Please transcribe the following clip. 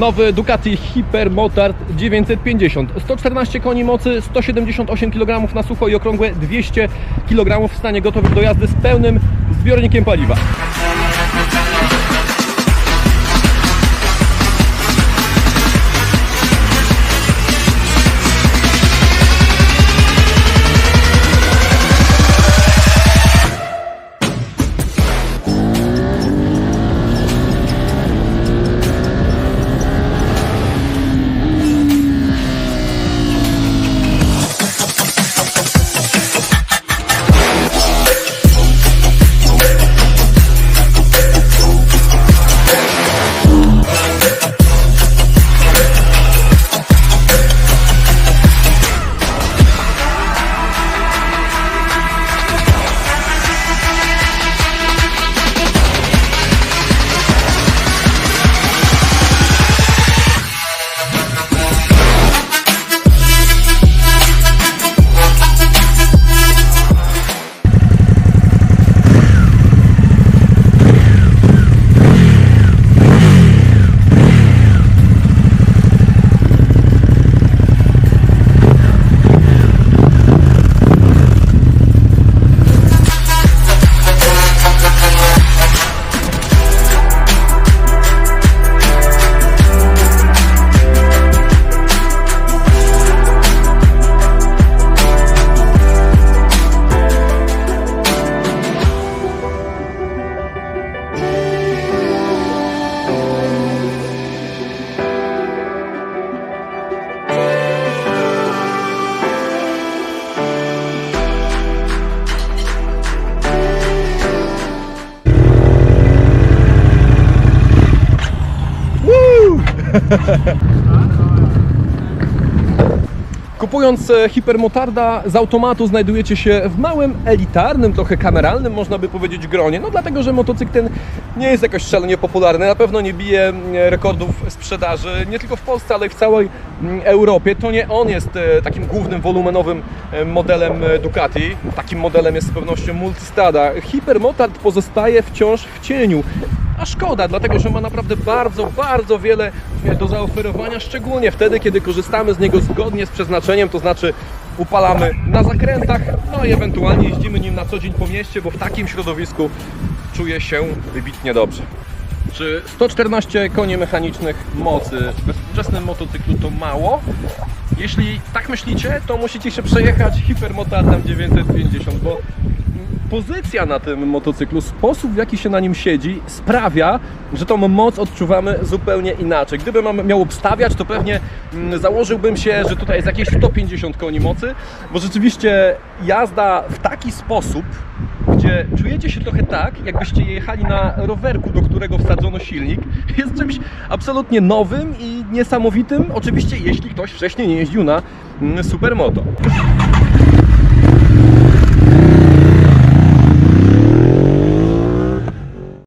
Nowy Ducati Hypermotard 950. 114 koni mocy, 178 kg na sucho i okrągłe 200 kg w stanie gotowym do jazdy z pełnym zbiornikiem paliwa. Kupując e, hipermotarda z automatu znajdujecie się w małym, elitarnym, trochę kameralnym, można by powiedzieć, gronie. No dlatego, że motocykl ten nie jest jakoś szalenie popularny, na pewno nie bije rekordów sprzedaży, nie tylko w Polsce, ale i w całej Europie. To nie on jest e, takim głównym, wolumenowym e, modelem Ducati. Takim modelem jest z pewnością Multistrada. Hipermotard pozostaje wciąż w cieniu. A szkoda, dlatego że ma naprawdę bardzo, bardzo wiele e, do zaoferowania, szczególnie wtedy, kiedy korzystamy z niego zgodnie z przeznaczeniem, to znaczy upalamy na zakrętach, no i ewentualnie jeździmy nim na co dzień po mieście, bo w takim środowisku czuję się wybitnie dobrze. Czy 114 koni mechanicznych mocy we współczesnym motocyklu to mało? Jeśli tak myślicie, to musicie się przejechać hipermotardem 950, bo pozycja na tym motocyklu, sposób w jaki się na nim siedzi sprawia, że tą moc odczuwamy zupełnie inaczej. Gdybym miał obstawiać, to pewnie mm, założyłbym się, że tutaj jest jakieś 150 koni mocy, bo rzeczywiście jazda w taki sposób, gdzie czujecie się trochę tak, jakbyście jechali na rowerku, do którego wsadzono silnik, jest czymś absolutnie nowym i niesamowitym, oczywiście jeśli ktoś wcześniej nie jeździł na mm, supermoto.